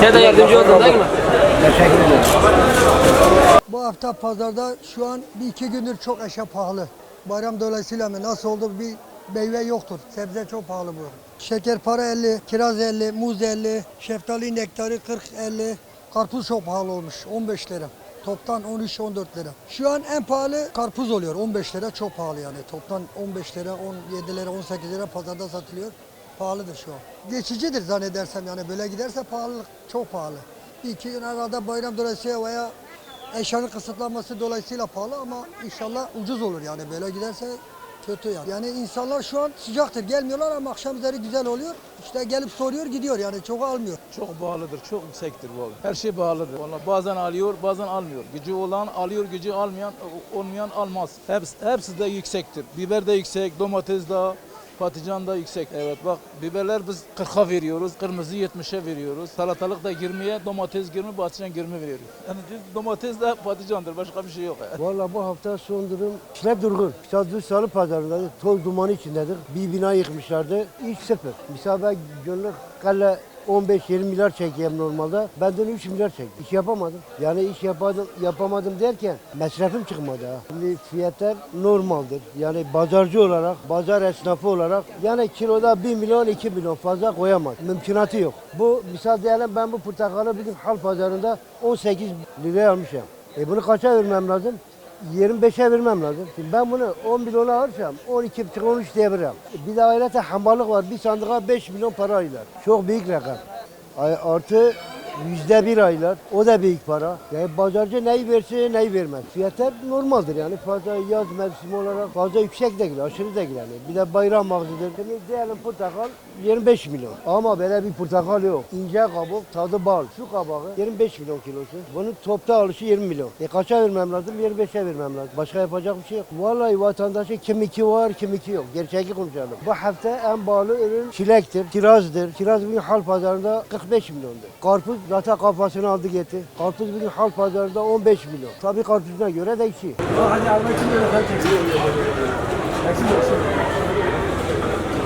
Sen de yardımcı oldun değil mi? Teşekkür ederim. Bu hafta pazarda şu an bir iki gündür çok eşya pahalı. Bayram dolayısıyla mı nasıl oldu bir meyve yoktur. Sebze çok pahalı bu. Şeker para 50, kiraz 50, muz 50, şeftali nektarı 40 50. Karpuz çok pahalı olmuş 15 lira. Toptan 13-14 lira. Şu an en pahalı karpuz oluyor 15 lira çok pahalı yani. Toptan 15 lira, 17 lira, 18 lira pazarda satılıyor. Pahalıdır şu an. Geçicidir zannedersem yani böyle giderse pahalılık çok pahalı. İki gün arada bayram dolayısıyla veya eşyanın kısıtlanması dolayısıyla pahalı ama inşallah ucuz olur yani böyle giderse kötü yani. Yani insanlar şu an sıcaktır gelmiyorlar ama akşam üzeri güzel oluyor. İşte gelip soruyor gidiyor yani çok almıyor. Çok pahalıdır, çok yüksektir bu. Her şey pahalıdır. Vallahi bazen alıyor, bazen almıyor. Gücü olan alıyor, gücü almayan olmayan almaz. Hepsi, hepsi de yüksektir. Biber de yüksek, domates de, patlıcan da yüksek. Evet bak biberler biz 40'a veriyoruz, kırmızı 70'e veriyoruz. Salatalık da 20'ye, domates 20, patlıcan 20 veriyoruz. Yani domates de patlıcandır, başka bir şey yok. Valla bu hafta son durum işler durgun. Sadece salı pazarında toz dumanı içindedir. Bir bina yıkmışlardı. İlk sıfır. Misal ben günlük kale 15-20 milyar çekeyim normalde. Benden 3 milyar çektim. İş yapamadım. Yani iş yapamadım, yapamadım derken masrafım çıkmadı ha. Şimdi fiyatlar normaldir. Yani pazarcı olarak, pazar esnafı olarak yani kiloda 1 milyon 2 milyon fazla koyamaz. Mümkünatı yok. Bu misal diyelim ben bu portakalı bugün hal pazarında 18 liraya almışım. E bunu kaça vermem lazım? 25'e vermem lazım. Şimdi ben bunu 10 milyona alırsam 12 buçuk 13 diye veririm. Bir de ayrıca hamballık var. Bir sandığa 5 milyon para aylar. Çok büyük rakam. Artı yüzde bir aylar. O da büyük para. Yani pazarcı neyi verse neyi vermez. Fiyatlar normaldir yani. Fazla yaz mevsimi olarak fazla yüksek değil, aşırı değil yani. Bir de bayram mağazıdır. Şimdi diyelim portakal 25 milyon. Ama böyle bir portakal yok. İnce kabuk, tadı bal. Şu kabağı 25 milyon kilosu. Bunun topta alışı 20 milyon. E kaça vermem lazım? 25'e vermem lazım. Başka yapacak bir şey yok. Vallahi vatandaşın kim iki var, kim iki yok. Gerçeği konuşalım. Bu hafta en pahalı ürün çilektir, kirazdır. Kiraz bugün hal pazarında 45 milyondur. Karpuz zaten kafasını aldı gitti. Karpuz bugün hal pazarında 15 milyon. Tabii karpuzuna göre değişiyor. Hadi almak için çekiyorsun.